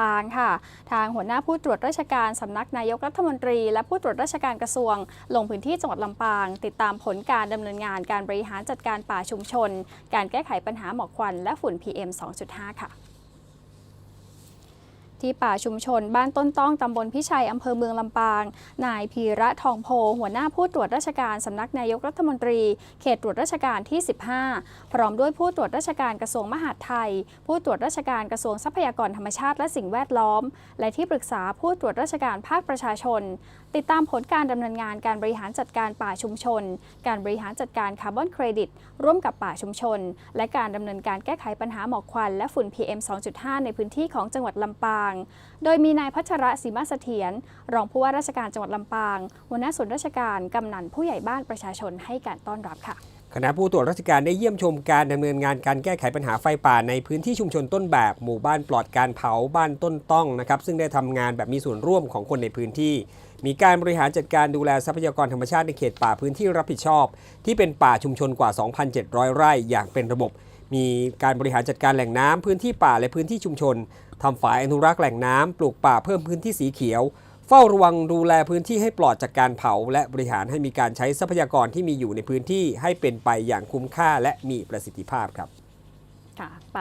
ปางค่ะ ทางหัวหน้าผู้ตรวจราชการสำนักนายกรัฐมนตรี และผู้ตรวจราชการกระทรวง ลงพื้นที่จังหวัดลำปาง ติดตามผลการดำเนินงานการบริหารจัดการป่าชุมชน การแก้ไขปัญหาหมอกควันและฝุ่น PM 2.5 ค่ะ ที่ป่าชุมชนบ้านต้นต้องตำบลพิชัยอำเภอเมืองลำปาง นายพีระทองโพ หัวหน้าผู้ตรวจราชการสำนักนายกรัฐมนตรี เขตตรวจราชการที่ 15 พร้อมด้วยผู้ตรวจราชการกระทรวงมหาดไทย ผู้ตรวจราชการกระทรวงทรัพยากรธรรมชาติและสิ่งแวดล้อม และที่ปรึกษาผู้ตรวจราชการภาคประชาชน ติดตามผลการดำเนินงานการบริหารจัดการป่าชุมชน การบริหารจัดการคาร์บอนเครดิต ร่วมกับป่าชุมชน และการดำเนินการแก้ไขปัญหาหมอกควันและฝุ่น PM 2.5 ในพื้นที่ของจังหวัดลำปางโดยมีนายพัชระศรีมาเสถียรรองผู้ว่าราชการจังหวัดลำปาง หัวหน้าส่วนราชการกำนันผู้ใหญ่บ้านประชาชนให้การต้อนรับค่ะคณะผู้ตรวจราชการได้เยี่ยมชมการดำเนินงานการแก้ไขปัญหาไฟป่าในพื้นที่ชุมชนต้นแบบ หมู่บ้านปลอดการเผาบ้านต้นต้องนะครับซึ่งได้ทำงานแบบมีส่วนร่วมของคนในพื้นที่ มีการบริหารจัดการดูแลทรัพยากรธรรมชาติในเขตป่าพื้นที่รับผิดชอบ ที่เป็นป่าชุมชนกว่า 2,700 ไร่อย่างเป็นระบบ มีการบริหารจัดการแหล่งน้ำพื้นที่ป่าและพื้นที่ชุมชนทำฝายอนุรักษ์แหล่งน้ำปลูกป่าเพิ่มพื้นที่สีเขียว เฝ้าระวังดูแลพื้นที่ให้ปลอดจากการเผา และบริหารให้มีการใช้ทรัพยากรที่มีอยู่ในพื้นที่ให้เป็นไปอย่างคุ้มค่าและมีประสิทธิภาพครับค่ะป่า